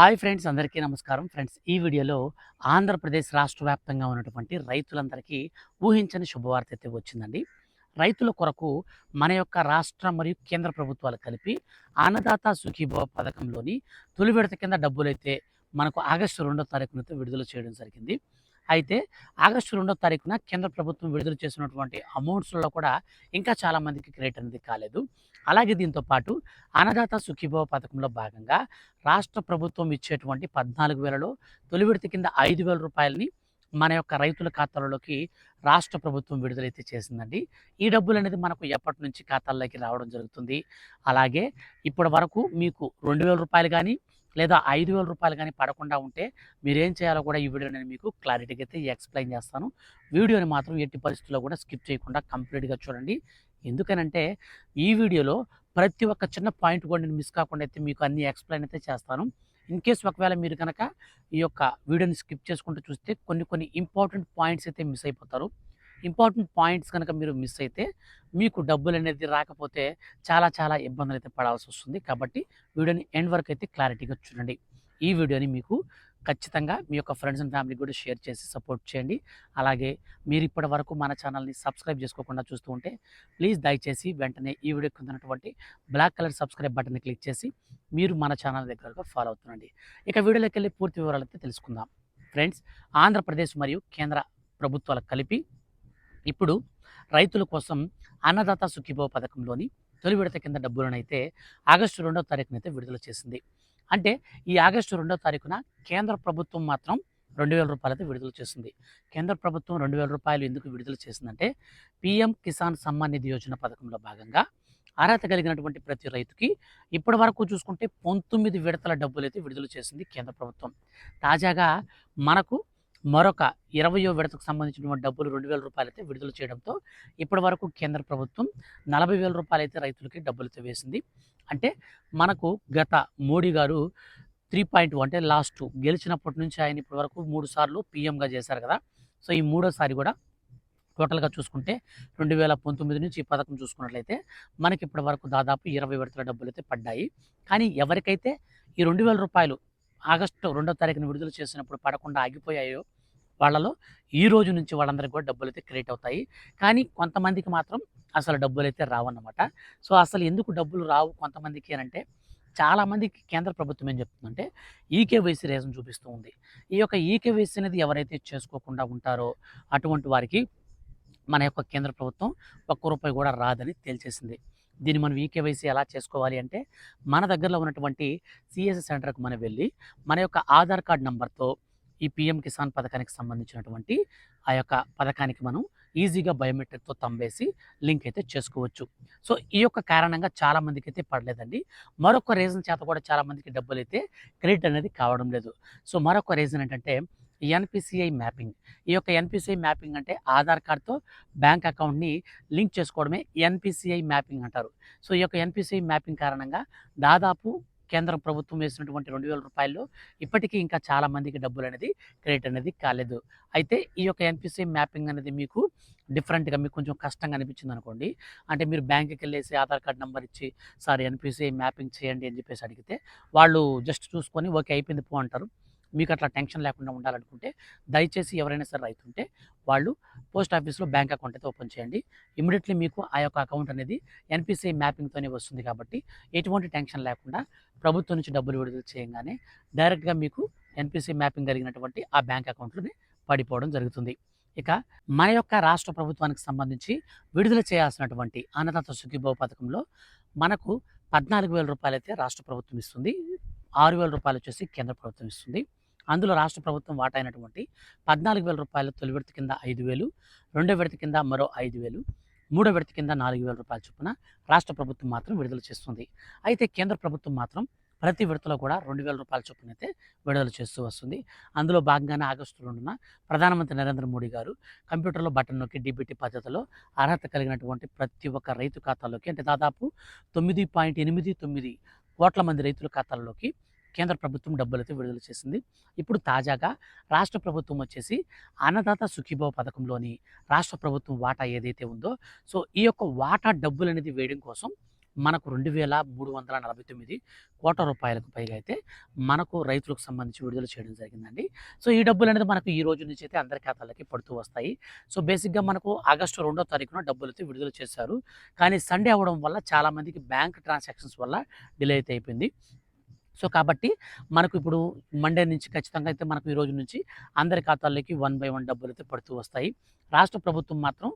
Hi friends అందరికీ నమస్కారం. Friends ఈ వీడియోలో ఆంధ్రప్రదేశ్ రాష్ట్ర వ్యాప్తంగా ఉన్నటువంటి రైతులందరికీ ఊహించని శుభవార్త అయితే వచ్చిందండి. రైతుల కొరకు మన యొక్క రాష్ట్ర మరియు కేంద్ర ప్రభుత్వాలు కలిపి అన్నదాత సుఖీభవ పథకంలోని తొలి విడత కింద డబ్బులైతే మనకు ఆగస్టు రెండో తారీఖునైతే విడుదల చేయడం జరిగింది. అయితే ఆగస్టు రెండో తారీఖున కేంద్ర ప్రభుత్వం విడుదల చేసినటువంటి అమౌంట్స్లో కూడా ఇంకా చాలామందికి క్రియేట్ క్రెడిట్ అనేది కాలేదు. అలాగే దీంతో పాటు అన్నదాత సుఖీభవ పథకంలో భాగంగా రాష్ట్ర ప్రభుత్వం ఇచ్చేటువంటి పద్నాలుగు వేలలో తొలి విడత కింద ఐదు వేల రూపాయలని మన యొక్క రైతుల ఖాతాలలోకి రాష్ట్ర ప్రభుత్వం విడుదలైతే చేసిందండి. ఈ డబ్బులు అనేది మనకు ఎప్పటి నుంచి ఖాతాల్లోకి రావడం జరుగుతుంది. అలాగే ఇప్పటి వరకు మీకు రెండు వేల రూపాయలు కానీ లేదా ఐదు వేల రూపాయలు కానీ పడకుండా ఉంటే మీరేం చేయాలో కూడా ఈ వీడియో నేను మీకు క్లారిటీగా అయితే ఎక్స్ప్లెయిన్ చేస్తాను. వీడియోని మాత్రం ఎట్టి పరిస్థితుల్లో కూడా స్కిప్ చేయకుండా కంప్లీట్గా చూడండి. ఎందుకనంటే ఈ వీడియోలో ప్రతి ఒక్క చిన్న పాయింట్ కూడా నేను మిస్ కాకుండా అయితే మీకు అన్ని ఎక్స్ప్లెయిన్ అయితే చేస్తాను. ఇన్ కేస్ ఒకవేళ మీరు కనుక ఈ యొక్క వీడియోని స్కిప్ చేసుకుంటూ చూస్తే కొన్ని కొన్ని ఇంపార్టెంట్ పాయింట్స్ అయితే మిస్ అయిపోతారు. ఇంపార్టెంట్ పాయింట్స్ కనుక మీరు మిస్ అయితే మీకు డబ్బులు అనేది రాకపోతే చాలా చాలా ఇబ్బందులు అయితే పడాల్సి వస్తుంది. కాబట్టి వీడియోని ఎండ్ వరకు అయితే క్లారిటీగా చూడండి. ఈ వీడియోని మీకు ఖచ్చితంగా మీ యొక్క ఫ్రెండ్స్ అండ్ ఫ్యామిలీకి కూడా షేర్ చేసి సపోర్ట్ చేయండి. అలాగే మీరు ఇప్పటి వరకు మన ఛానల్ని సబ్స్క్రైబ్ చేసుకోకుండా చూస్తూ ఉంటే ప్లీజ్ దయచేసి వెంటనే ఈ వీడియో కిందనటువంటి ఉన్నటువంటి బ్లాక్ కలర్ సబ్స్క్రైబ్ బటన్ని క్లిక్ చేసి మీరు మన ఛానల్ దగ్గరగా ఫాలో అవుతుండండి. ఇక వీడియోలోకి వెళ్ళి పూర్తి వివరాలు అయితే తెలుసుకుందాం. ఫ్రెండ్స్ ఆంధ్రప్రదేశ్ మరియు కేంద్ర ప్రభుత్వాలకు కలిపి ఇప్పుడు రైతుల కోసం అన్నదాత సుఖీభవ పథకంలోని తొలి విడత కింద డబ్బులను అయితే ఆగస్టు రెండవ తారీఖునైతే విడుదల చేసింది. అంటే ఈ ఆగస్టు రెండవ తారీఖున కేంద్ర ప్రభుత్వం మాత్రం రెండు వేల రూపాయలు అయితే విడుదల చేసింది. కేంద్ర ప్రభుత్వం రెండు వేల రూపాయలు ఎందుకు విడుదల చేసిందంటే పిఎం కిసాన్ సమ్మాన్ నిధి యోజన పథకంలో భాగంగా అర్హత కలిగినటువంటి ప్రతి రైతుకి ఇప్పటి వరకు చూసుకుంటే పంతొమ్మిది విడతల డబ్బులు అయితే విడుదల చేసింది కేంద్ర ప్రభుత్వం. తాజాగా మనకు మరొక ఇరవయో విడతకు సంబంధించినటువంటి డబ్బులు రెండు వేల రూపాయలు అయితే విడుదల చేయడంతో ఇప్పటి వరకు కేంద్ర ప్రభుత్వం నలభై వేల రూపాయలు అయితే రైతులకి డబ్బులతో వేసింది. అంటే మనకు గత మోడీ గారు త్రీ పాయింట్ అంటే లాస్ట్ గెలిచినప్పటి నుంచి ఆయన ఇప్పటి వరకు మూడు సార్లు పీఎంగా చేశారు కదా. సో ఈ మూడోసారి కూడా టోటల్గా చూసుకుంటే రెండు వేల పంతొమ్మిది నుంచి ఈ పథకం చూసుకున్నట్లయితే మనకి ఇప్పటి వరకు దాదాపు ఇరవై విడతల డబ్బులు అయితే పడ్డాయి. కానీ ఎవరికైతే ఈ రెండు వేల రూపాయలు ఆగస్టు రెండో తారీఖున విడుదల చేసినప్పుడు పడకుండా ఆగిపోయాయో వాళ్ళలో ఈ రోజు నుంచి వాళ్ళందరికీ కూడా డబ్బులు అయితే క్రియేట్ అవుతాయి. కానీ కొంతమందికి మాత్రం అసలు డబ్బులు అయితే రావన్నమాట. సో అసలు ఎందుకు డబ్బులు రావు కొంతమందికి అని అంటే చాలామందికి కేంద్ర ప్రభుత్వం ఏం చెప్తుందంటే ఈకేవైసీ రేజన్ చూపిస్తూ ఉంది. ఈ యొక్క ఈకేవైసీ అనేది ఎవరైతే చేసుకోకుండా ఉంటారో అటువంటి వారికి మన యొక్క కేంద్ర ప్రభుత్వం ఒక్క రూపాయి కూడా రాదని తేల్చేసింది. దీన్ని మనం ఈకేవైసీ ఎలా చేసుకోవాలి అంటే మన దగ్గరలో ఉన్నటువంటి సిఎస్సి సెంటర్కి మనం వెళ్ళి మన యొక్క ఆధార్ కార్డ్ నెంబర్తో ఈ పిఎం కిసాన్ పథకానికి సంబంధించినటువంటి ఆ యొక్క పథకానికి మనం ఈజీగా బయోమెట్రిక్తో తంబేసి లింక్ అయితే చేసుకోవచ్చు. సో ఈ యొక్క కారణంగా చాలామందికి అయితే పడలేదండి. మరొక రీజన్ చేత కూడా చాలామందికి డబ్బులు అయితే క్రెడిట్ అనేది కావడం లేదు. సో మరొక రీజన్ ఏంటంటే ఎన్పిసిఐ మ్యాపింగ్. ఈ యొక్క ఎన్పిసిఐ మ్యాపింగ్ అంటే ఆధార్ కార్డ్తో బ్యాంక్ అకౌంట్ని లింక్ చేసుకోవడమే ఎన్పిసిఐ మ్యాపింగ్ అంటారు. సో ఈ యొక్క ఎన్పిసిఐ మ్యాపింగ్ కారణంగా దాదాపు కేంద్ర ప్రభుత్వం వేసినటువంటి రెండు వేల రూపాయలు ఇప్పటికీ ఇంకా చాలా మందికి డబ్బులు అనేది క్రెడిట్ అనేది కాలేదు. అయితే ఈ యొక్క ఎన్పిసిఐ మ్యాపింగ్ అనేది మీకు డిఫరెంట్గా మీకు కొంచెం కష్టంగా అనిపించింది అనుకోండి. అంటే మీరు బ్యాంక్కి వెళ్ళేసి ఆధార్ కార్డ్ నెంబర్ ఇచ్చి సార్ ఎన్పిసిఐ మ్యాపింగ్ చేయండి అని చెప్పేసి అడిగితే వాళ్ళు జస్ట్ చూసుకొని ఓకే అయిపోయింది పో అంటారు. మీకు అట్లా టెన్షన్ లేకుండా ఉండాలనుకుంటే దయచేసి ఎవరైనా సరే రైతు ఉంటే వాళ్ళు పోస్ట్ ఆఫీస్లో బ్యాంక్ అకౌంట్ అయితే ఓపెన్ చేయండి. ఇమీడియట్లీ మీకు ఆ యొక్క అకౌంట్ అనేది ఎన్పిసిఐ మ్యాపింగ్తోనే వస్తుంది కాబట్టి ఎటువంటి టెన్షన్ లేకుండా ప్రభుత్వం నుంచి డబ్బులు విడుదల చేయగానే డైరెక్ట్గా మీకు ఎన్పిసిఐ మ్యాపింగ్ కలిగినటువంటి ఆ బ్యాంక్ అకౌంట్లోనే పడిపోవడం జరుగుతుంది. ఇక మన యొక్క రాష్ట్ర ప్రభుత్వానికి సంబంధించి విడుదల చేయాల్సినటువంటి అన్నదాత సుఖీభావ పథకంలో మనకు పద్నాలుగు వేల రూపాయలు అయితే రాష్ట్ర ప్రభుత్వం ఇస్తుంది. ఆరు వేల రూపాయలు వచ్చేసి కేంద్ర ప్రభుత్వం ఇస్తుంది. అందులో రాష్ట్ర ప్రభుత్వం వాటైనటువంటి పద్నాలుగు వేల రూపాయలు తొలి విడత కింద ఐదు వేలు రెండో విడత కింద మరో ఐదు వేలు మూడో విడత కింద నాలుగు వేల రూపాయల చొప్పున రాష్ట్ర ప్రభుత్వం మాత్రం విడుదల చేస్తుంది. అయితే కేంద్ర ప్రభుత్వం మాత్రం ప్రతి విడతలో కూడా రెండు వేల రూపాయల చొప్పున అయితే విడుదల చేస్తూ వస్తుంది. అందులో భాగంగానే ఆగస్టు రెండున ప్రధానమంత్రి నరేంద్ర మోడీ గారు కంప్యూటర్లో బటన్ నొక్కి డీబీటీ పద్ధతిలో అర్హత కలిగినటువంటి ప్రతి ఒక్క రైతు ఖాతాలోకి అంటే దాదాపు తొమ్మిది పాయింట్ ఎనిమిది తొమ్మిది కోట్ల మంది రైతుల ఖాతాల్లోకి కేంద్ర ప్రభుత్వం డబ్బులతో విడుదల చేసింది. ఇప్పుడు తాజాగా రాష్ట్ర ప్రభుత్వం వచ్చేసి అన్నదాత సుఖీభవ పథకంలోని రాష్ట్ర ప్రభుత్వం వాటా ఏదైతే ఉందో సో ఈ యొక్క వాటా డబ్బులు అనేది వేయడం కోసం మనకు రెండు వేల మూడు వందల నలభై తొమ్మిది కోట్ల రూపాయలకు పైగా అయితే మనకు రైతులకు సంబంధించి విడుదల చేయడం జరిగిందండి. సో ఈ డబ్బులు అనేది మనకు ఈ రోజు నుంచి అయితే అందరి ఖాతాలకి పడుతూ వస్తాయి. సో బేసిక్గా మనకు ఆగస్టు రెండో తారీఖున డబ్బులు అయితే విడుదల చేశారు. కానీ సండే అవ్వడం వల్ల చాలామందికి బ్యాంక్ ట్రాన్సాక్షన్స్ వల్ల డిలే అయితే అయిపోయింది. సో కాబట్టి మనకు ఇప్పుడు మండే నుంచి ఖచ్చితంగా అయితే మనకు ఈ రోజు నుంచి అందరి ఖాతాల్లోకి వన్ బై వన్ డబ్బులు అయితే పడుతూ వస్తాయి. రాష్ట్ర ప్రభుత్వం మాత్రం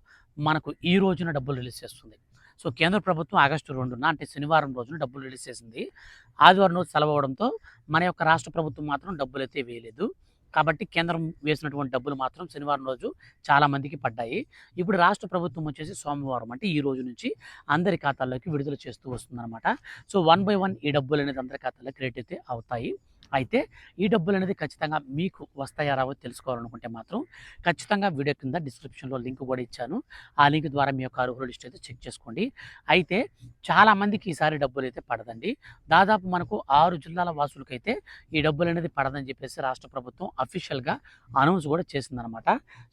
మనకు ఈ రోజున డబ్బులు రిలీజ్ చేస్తుంది. సో కేంద్ర ప్రభుత్వం ఆగస్టు రెండున అంటే శనివారం రోజున డబ్బులు రిలీజ్ చేసింది. ఆదివారం రోజు సెలవు అవడంతో మన యొక్క రాష్ట్ర ప్రభుత్వం మాత్రం డబ్బులు అయితే వేయలేదు. కాబట్టి కేంద్రం వేసినటువంటి డబ్బులు మాత్రం శనివారం రోజు చాలామందికి పడ్డాయి. ఇప్పుడు రాష్ట్ర ప్రభుత్వం వచ్చేసి సోమవారం అంటే ఈ రోజు నుంచి అందరి ఖాతాల్లోకి విడుదల చేస్తూ వస్తుందన్నమాట. సో వన్ బై వన్ ఈ డబ్బులు అనేది అందరి ఖాతాల్లో క్రియేట్ అయితే అవుతాయి. అయితే ఈ డబ్బులు అనేది ఖచ్చితంగా మీకు వస్తాయా రావో తెలుసుకోవాలనుకుంటే మాత్రం ఖచ్చితంగా వీడియో కింద డిస్క్రిప్షన్లో లింక్ కూడా ఇచ్చాను. ఆ లింక్ ద్వారా మీ యొక్క అర్హుల లిస్ట్ అయితే చెక్ చేసుకోండి. అయితే చాలామందికి ఈసారి డబ్బులు అయితే పడదండి. దాదాపు మనకు ఆరు జిల్లాల వాసులకైతే ఈ డబ్బులు అనేది పడదని చెప్పేసి రాష్ట్ర ప్రభుత్వం అఫీషియల్గా అనౌన్స్ కూడా చేసిందనమాట.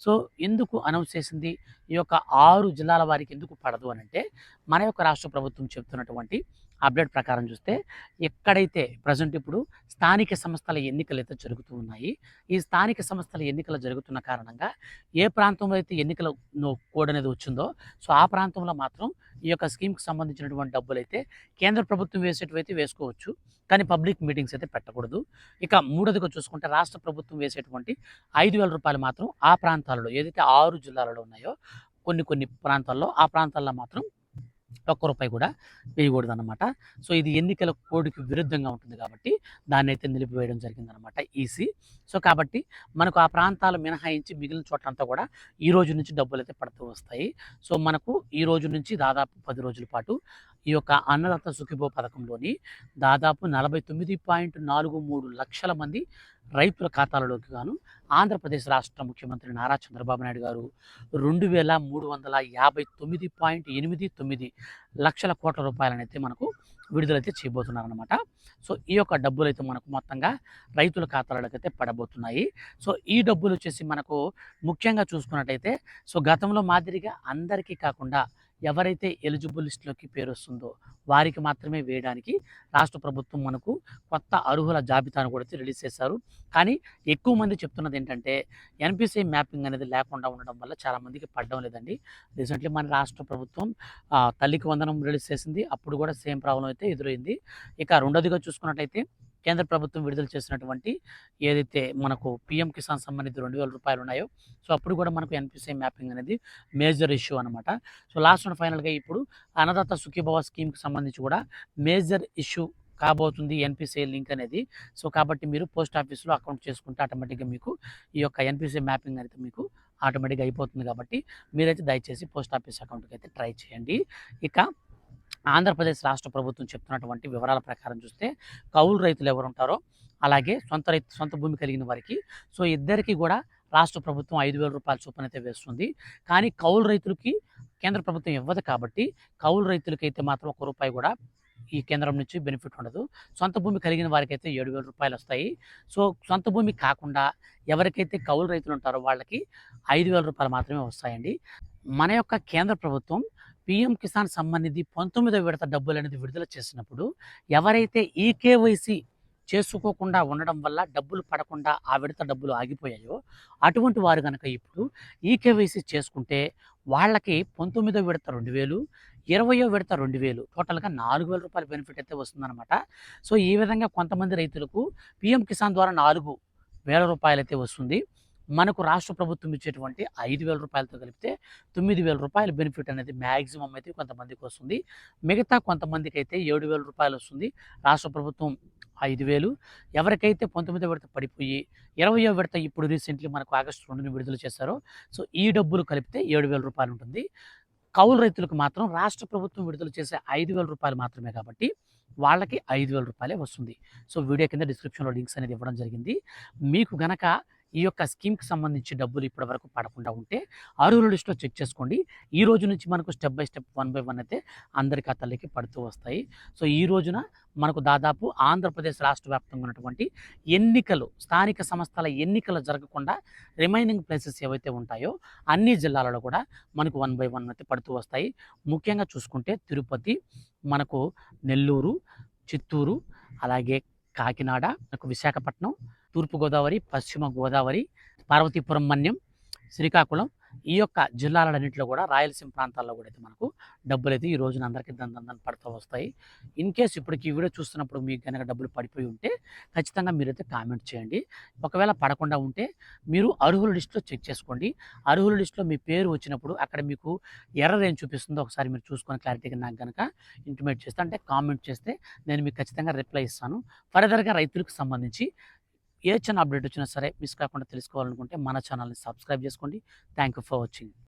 సో ఎందుకు అనౌన్స్ చేసింది? ఈ యొక్క ఆరు జిల్లాల వారికి ఎందుకు పడదు అని అంటే మన యొక్క రాష్ట్ర ప్రభుత్వం చెప్తున్నటువంటి అప్డేట్ ప్రకారం చూస్తే ఎక్కడైతే ప్రజెంట్ ఇప్పుడు స్థానిక సంస్థల ఎన్నికలు అయితే జరుగుతూ ఉన్నాయి ఈ స్థానిక సంస్థల ఎన్నికలు జరుగుతున్న కారణంగా ఏ ప్రాంతంలో అయితే ఎన్నికల కోడ్ అనేది వచ్చిందో సో ఆ ప్రాంతంలో మాత్రం ఈ యొక్క స్కీమ్కి సంబంధించినటువంటి డబ్బులు అయితే కేంద్ర ప్రభుత్వం వేసేటివైతే వేసుకోవచ్చు. కానీ పబ్లిక్ మీటింగ్స్ అయితే పెట్టకూడదు. ఇక మూడోదిగా చూసుకుంటే రాష్ట్ర ప్రభుత్వం వేసేటువంటి ఐదు వేల రూపాయలు మాత్రం ఆ ప్రాంతాలలో ఏదైతే ఆరు జిల్లాలలో ఉన్నాయో కొన్ని కొన్ని ప్రాంతాల్లో ఆ ప్రాంతాల్లో మాత్రం ఒక్క రూపాయి కూడా వేయకూడదు అనమాట సో ఇది ఎన్నికల కోడ్కి విరుద్ధంగా ఉంటుంది కాబట్టి దాన్ని అయితే నిలిపివేయడం జరిగిందనమాట ఈసీ. సో కాబట్టి మనకు ఆ ప్రాంతాలు మినహాయించి మిగిలిన చోట్లంతా కూడా ఈ రోజు నుంచి డబ్బులు అయితే పడుతూ వస్తాయి. సో మనకు ఈ రోజు నుంచి దాదాపు పది రోజుల పాటు ఈ యొక్క అన్నదాత సుఖిభో పథకంలోని దాదాపు నలభై తొమ్మిది పాయింట్ నాలుగు మూడు లక్షల మంది రైతుల ఖాతాలలోకి గాను ఆంధ్రప్రదేశ్ రాష్ట్ర ముఖ్యమంత్రి నారా చంద్రబాబు నాయుడు గారు రెండు వేల మూడు వందల యాభై తొమ్మిది పాయింట్ ఎనిమిది తొమ్మిది లక్షల కోట్ల రూపాయలనైతే మనకు విడుదలైతే చేయబోతున్నారనమాట సో ఈ యొక్క డబ్బులు అయితే మనకు మొత్తంగా రైతుల ఖాతాలలోకి అయితే పడబోతున్నాయి. సో ఈ డబ్బులు వచ్చేసి మనకు ముఖ్యంగా చూసుకున్నట్టయితే సో గతంలో మాదిరిగా అందరికీ కాకుండా ఎవరైతే ఎలిజిబుల్ లిస్టులోకి పేరు వస్తుందో వారికి మాత్రమే వేయడానికి రాష్ట్ర ప్రభుత్వం మనకు కొత్త అర్హుల జాబితాను కూడా అయితే రిలీజ్ చేశారు. కానీ ఎక్కువ మంది చెప్తున్నది ఏంటంటే ఎన్పిసిఐ మ్యాపింగ్ అనేది లేకుండా ఉండడం వల్ల చాలామందికి పడడం లేదండి. రీసెంట్లీ మన రాష్ట్ర ప్రభుత్వం తల్లికి వందనం రిలీజ్ చేసింది. అప్పుడు కూడా సేమ్ ప్రాబ్లం అయితే ఎదురైంది. ఇక రెండోదిగా చూసుకున్నట్లయితే కేంద్ర ప్రభుత్వం విడుదల చేసినటువంటి ఏదైతే మనకు పిఎం కిసాన్ సంబంధిత రెండు వేల రూపాయలు ఉన్నాయో సో అప్పుడు కూడా మనకు ఎన్పిసిఐ మ్యాపింగ్ అనేది మేజర్ ఇష్యూ అనమాట సో లాస్ట్ అండ్ ఫైనల్గా ఇప్పుడు అన్నదాత సుఖీభవ స్కీమ్కి సంబంధించి కూడా మేజర్ ఇష్యూ కాబోతుంది ఎన్పిసిఐ లింక్ అనేది. సో కాబట్టి మీరు పోస్ట్ ఆఫీస్లో అకౌంట్ చేసుకుంటే ఆటోమేటిక్గా మీకు ఈ యొక్క ఎన్పిసిఐ మ్యాపింగ్ అనేది మీకు ఆటోమేటిక్గా అయిపోతుంది కాబట్టి మీరైతే దయచేసి పోస్ట్ ఆఫీస్ అకౌంట్కి అయితే ట్రై చేయండి. ఇక ఆంధ్రప్రదేశ్ రాష్ట్ర ప్రభుత్వం చెప్తున్నటువంటి వివరాల ప్రకారం చూస్తే కౌలు రైతులు ఎవరు ఉంటారో అలాగే సొంత రైతు సొంత భూమి కలిగిన వారికి. సో ఇద్దరికి కూడా రాష్ట్ర ప్రభుత్వం ఐదు వేల రూపాయల చొప్పున వేస్తుంది. కానీ కౌలు రైతులకి కేంద్ర ప్రభుత్వం ఇవ్వదు కాబట్టి కౌలు రైతులకైతే మాత్రం ఒక రూపాయి కూడా ఈ కేంద్రం నుంచి బెనిఫిట్ ఉండదు. సొంత భూమి కలిగిన వారికి అయితే ఏడు వేల రూపాయలు వస్తాయి. సో సొంత భూమి కాకుండా ఎవరికైతే కౌలు రైతులు ఉంటారో వాళ్ళకి ఐదు వేల రూపాయలు మాత్రమే వస్తాయండి. మన యొక్క కేంద్ర ప్రభుత్వం పిఎం కిసాన్ సంబంధించి పంతొమ్మిదో విడత డబ్బులు అనేది విడుదల చేసినప్పుడు ఎవరైతే ఈ కేవైసీ చేసుకోకుండా ఉండడం వల్ల డబ్బులు పడకుండా ఆ విడత డబ్బులు ఆగిపోయాయో అటువంటి వారు కనుక ఇప్పుడు ఈ కేవైసీ చేసుకుంటే వాళ్ళకి పంతొమ్మిదో విడత రెండు వేలు ఇరవయో విడత రెండు వేలు టోటల్గా నాలుగు వేల రూపాయల బెనిఫిట్ అయితే వస్తుందన్నమాట. సో ఈ విధంగా కొంతమంది రైతులకు పిఎం కిసాన్ ద్వారా నాలుగు వేల రూపాయలు అయితే వస్తుంది. మనకు రాష్ట్ర ప్రభుత్వం ఇచ్చేటువంటి ఐదు వేల రూపాయలతో కలిపితే తొమ్మిది వేల రూపాయల బెనిఫిట్ అనేది మ్యాక్సిమం అయితే కొంతమందికి వస్తుంది. మిగతా కొంతమందికి అయితే ఏడు వేల రూపాయలు వస్తుంది. రాష్ట్ర ప్రభుత్వం ఐదు వేలు. ఎవరికైతే పంతొమ్మిదో విడత పడిపోయి ఇరవయో విడత ఇప్పుడు రీసెంట్లీ మనకు ఆగస్టు రెండుని విడుదల చేశారో సో ఈ డబ్బులు కలిపితే ఏడు వేల రూపాయలు ఉంటుంది. కౌలు రైతులకు మాత్రం రాష్ట్ర ప్రభుత్వం విడుదల చేసే ఐదు వేల రూపాయలు మాత్రమే కాబట్టి వాళ్ళకి ఐదు వేల రూపాయలే వస్తుంది. సో వీడియో కింద డిస్క్రిప్షన్లో లింక్స్ అనేది ఇవ్వడం జరిగింది. మీకు గనక ఈ యొక్క స్కీమ్కి సంబంధించి డబ్బులు ఇప్పటి వరకు పడకుండా ఉంటే అర్హుల లిస్టులో చెక్ చేసుకోండి. ఈ రోజు నుంచి మనకు step by step one by one అయితే అందరి ఖాతాలకి పడుతూ వస్తాయి. సో ఈ రోజున మనకు దాదాపు ఆంధ్రప్రదేశ్ రాష్ట్ర వ్యాప్తంగా ఉన్నటువంటి ఎన్నికలు స్థానిక సంస్థల ఎన్నికలు జరగకుండా రిమైనింగ్ ప్లేసెస్ ఏవైతే ఉంటాయో అన్ని జిల్లాలలో కూడా మనకు వన్ బై వన్ అయితే పడుతూ వస్తాయి. ముఖ్యంగా చూసుకుంటే తిరుపతి మనకు నెల్లూరు చిత్తూరు అలాగే కాకినాడ మనకు విశాఖపట్నం తూర్పుగోదావరి పశ్చిమ గోదావరి పార్వతీపురం మన్యం శ్రీకాకుళం ఈ యొక్క జిల్లాలన్నింటిలో కూడా రాయలసీమ ప్రాంతాల్లో కూడా అయితే మనకు డబ్బులు అయితే ఈ రోజున అందరికీ దందందని పడుతూ వస్తాయి. ఇన్ కేస్ ఇప్పటికి ఈ వీడియో చూస్తున్నప్పుడు మీకు కనుక డబ్బులు పడిపోయి ఉంటే ఖచ్చితంగా మీరైతే కామెంట్ చేయండి. ఒకవేళ పడకుండా ఉంటే మీరు అర్హుల లిస్టులో చెక్ చేసుకోండి. అర్హుల లిస్టులో మీ పేరు వచ్చినప్పుడు అక్కడ మీకు ఎర్రర్ ఏం చూపిస్తుందో ఒకసారి మీరు చూసుకొని క్లారిటీగా నాకు కనుక ఇంటిమేట్ చేస్తే అంటే కామెంట్ చేస్తే నేను మీకు ఖచ్చితంగా రిప్లై ఇస్తాను. ఫర్దర్గా రైతులకు సంబంధించి ఏ చిన్న అప్డేట్ వచ్చినా సరే మిస్ కాకుండా తెలుసుకోవాలనుకుంటే మన ఛానల్ని సబ్స్క్రైబ్ చేసుకోండి. Thank you for watching.